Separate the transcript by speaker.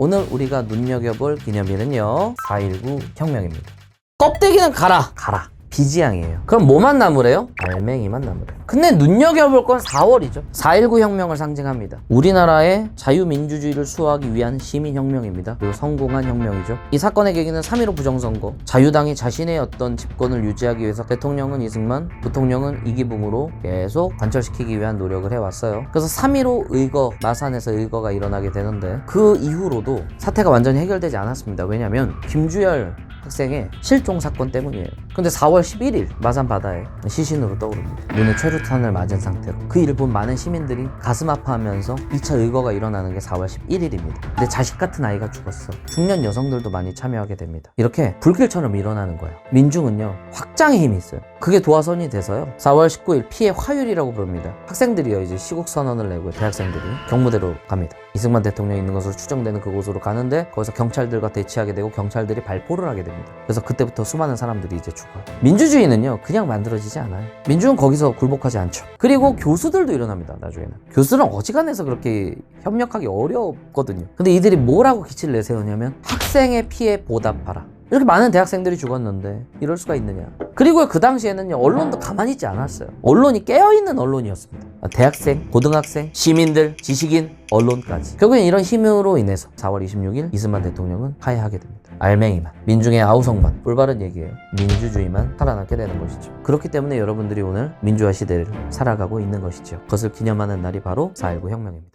Speaker 1: 오늘 우리가 눈여겨볼 기념일은요 4.19 혁명입니다. 껍데기는 가라! 가라 비지향이에요. 그럼 뭐만 나무래요? 알맹이만 나무래요. 근데 눈여겨볼 건 4월이죠. 4.19 혁명을 상징합니다. 우리나라의 자유민주주의를 수호하기 위한 시민혁명입니다. 그리고 성공한 혁명이죠. 이 사건의 계기는 3.15 부정선거. 자유당이 자신의 어떤 집권을 유지하기 위해서 대통령은 이승만 부통령은 이기붕으로 계속 관철시키기 위한 노력을 해왔어요. 그래서 3.15 의거 마산에서 의거가 일어나게 되는데 그 이후로도 사태가 완전히 해결되지 않았습니다. 왜냐하면 김주열 학생의 실종 사건 때문이에요. 근데 4월 11일 마산 바다에 시신으로 떠오릅니다. 눈에 최루탄을 맞은 상태로 그 일을 본 많은 시민들이 가슴 아파하면서 2차 의거가 일어나는 게 4월 11일입니다. 근데 자식 같은 아이가 죽었어. 중년 여성들도 많이 참여하게 됩니다. 이렇게 불길처럼 일어나는 거예요. 민중은요 확장의 힘이 있어요. 그게 도화선이 돼서요. 4월 19일 피해 화율이라고 부릅니다. 학생들이요 이제 시국 선언을 내고 대학생들이 경무대로 갑니다. 이승만 대통령이 있는 것으로 추정되는 그곳으로 가는데 거기서 경찰들과 대치하게 되고 경찰들이 발포를 하게 됩니다. 그래서 그때부터 수많은 사람들이 이제 죽어요. 민주주의는요 그냥 만들어지지 않아요. 민중은 거기서 굴복하지 않죠. 그리고 교수들도 일어납니다. 나중에는 교수는 어지간해서 그렇게 협력하기 어렵거든요. 근데 이들이 뭐라고 기치를 내세우냐면 학생의 피해 보답하라. 이렇게 많은 대학생들이 죽었는데 이럴 수가 있느냐. 그리고 그 당시에는요 언론도 가만히 있지 않았어요. 언론이 깨어있는 언론이었습니다. 대학생, 고등학생, 시민들, 지식인, 언론까지. 결국엔 이런 힘으로 인해서 4월 26일 이승만 대통령은 하야하게 됩니다. 알맹이만, 민중의 아우성만, 올바른 얘기예요. 민주주의만 살아남게 되는 것이죠. 그렇기 때문에 여러분들이 오늘 민주화 시대를 살아가고 있는 것이죠. 그것을 기념하는 날이 바로 4.19 혁명입니다.